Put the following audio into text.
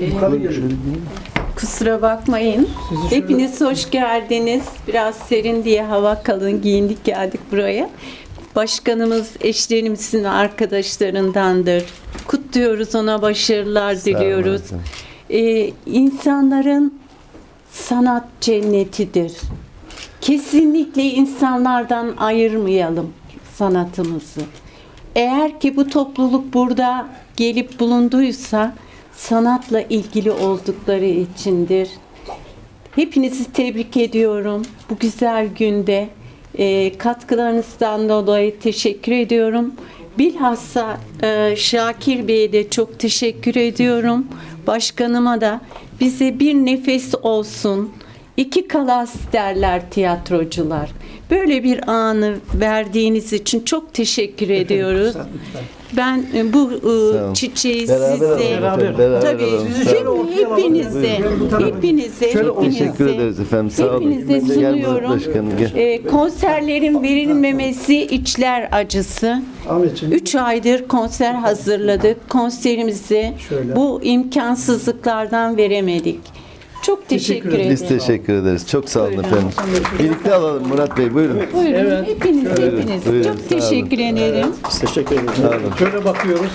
Yukarı gelin. Kusura bakmayın. Sizi Hepiniz hoş geldiniz. Biraz serin diye hava kalın giyindik geldik buraya. Başkanımız eşlerimizin arkadaşlarındandır. Kutluyoruz ona başarılar diliyoruz. Ee, insanların sanat cennetidir. Kesinlikle insanlardan ayırmayalım sanatımızı. Eğer ki bu topluluk burada gelip bulunduysa sanatla ilgili oldukları içindir. Hepinizi tebrik ediyorum. Bu güzel günde e, katkılarınızdan dolayı teşekkür ediyorum. Bilhassa e, Şakir Bey'e de çok teşekkür ediyorum. Başkanıma da bize bir nefes olsun. İki kalas derler tiyatrocular. Böyle bir anı verdiğiniz için çok teşekkür ediyoruz. Ben e, bu e, Sağ olun. çiçeği Beraber size alalım efendim, beraber Tabii. alalım. Sağ olun. Hepinize, hepinize. Teşekkür ederiz efendim. Sağ olun. Hepinize Gel Murat sunuyorum. Başkanım gel. Ee, konserlerin verilmemesi içler acısı. Ahmetciğim. Üç aydır konser hazırladık. Konserimizi Şöyle. bu imkansızlıklardan veremedik. Çok teşekkür, Teşekkür ederim. Biz teşekkür ederiz. Çok sağ olun efendim. Birlikte alalım Murat Bey buyurun. Buyurun Evet. hepiniz Buyurun, hepiniz. buyurun. Çok Sağ olun. teşekkür ederim. Biz teşekkür ederiz. Şöyle bakıyoruz.